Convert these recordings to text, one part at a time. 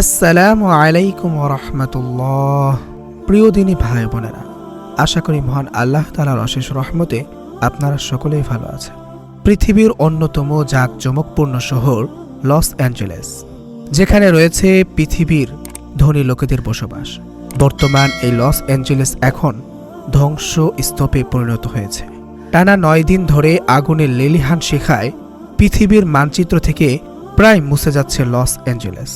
আসসালামু আলাইকুম রহমতুল্লাহ। প্রিয় দিনী ভাই বোনেরা, আশা করি মহান আল্লাহ তালার অশেষ রহমতে আপনারা সকলেই ভালো আছেন। পৃথিবীর অন্যতম জাঁকজমকপূর্ণ শহর লস অ্যাঞ্জেলেস, যেখানে রয়েছে পৃথিবীর ধনী লোকেদের বসবাস। বর্তমান এই লস অ্যাঞ্জেলেস এখন ধ্বংস স্তূপে পরিণত হয়েছে। টানা নয় দিন ধরে আগুনের লেলিহান শিখায় পৃথিবীর মানচিত্র থেকে প্রায় মুছে যাচ্ছে লস অ্যাঞ্জেলেস।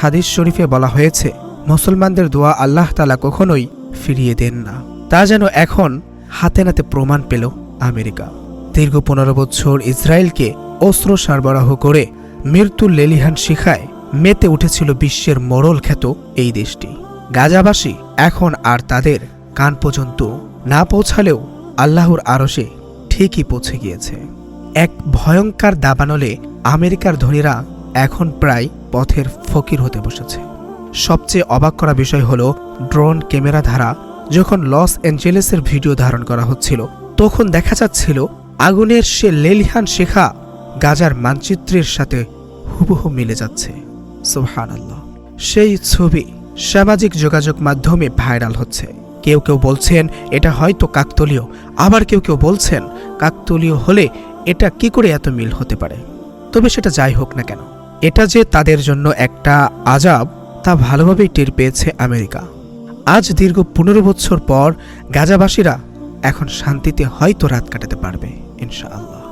হাদিস শরীফে বলা হয়েছে, মুসলমানদের দোয়া আল্লাহ তালা কখনোই ফিরিয়ে দেন না। তা যেন এখন হাতে নাতে প্রমাণ পেল আমেরিকা। দীর্ঘ পনেরো বছর ইসরায়েলকে অস্ত্র সরবরাহ করে মৃত্যুর লেলিহান শিখায় মেতে উঠেছিল বিশ্বের মরল খ্যাত এই দেশটি। গাজাবাসী এখন আর তাদের কান পর্যন্ত না পৌঁছালেও আল্লাহর আরশে ঠিকই পৌঁছে গিয়েছে। এক ভয়ঙ্কর দাবানলে আমেরিকার ধনীরা এখন প্রায় পথের ফকির হতে বসেছে। সবচেয়ে অবাক করা বিষয় হলো ড্রোন ক্যামেরা ধারা। যখন লস অ্যাঞ্জেলেসের ভিডিও ধারণ করা হচ্ছিল, তখন দেখা যাচ্ছিল আগুনের সে লেলিহান শেখা গাজার মানচিত্রের সাথে হুবহু মিলে যাচ্ছে। আল্লাহ সেই ছবি সামাজিক যোগাযোগ মাধ্যমে ভাইরাল হচ্ছে। কেউ কেউ বলছেন, এটা হয়তো কাকতলীয়। আবার কেউ কেউ বলছেন, কাকতলীয় হলে এটা কি করে এত মিল হতে পারে? তবে সেটা যাই হোক না কেন এটা যে তাদের জন্য একটা আজাব, তা ভালোভাবেই টের পেয়েছে আমেরিকা। আজ দীর্ঘ পনেরো বছর পর গাজাবাসীরা এখন শান্তিতে হয়তো রাত কাটাতে পারবে, ইনশাআল্লাহ।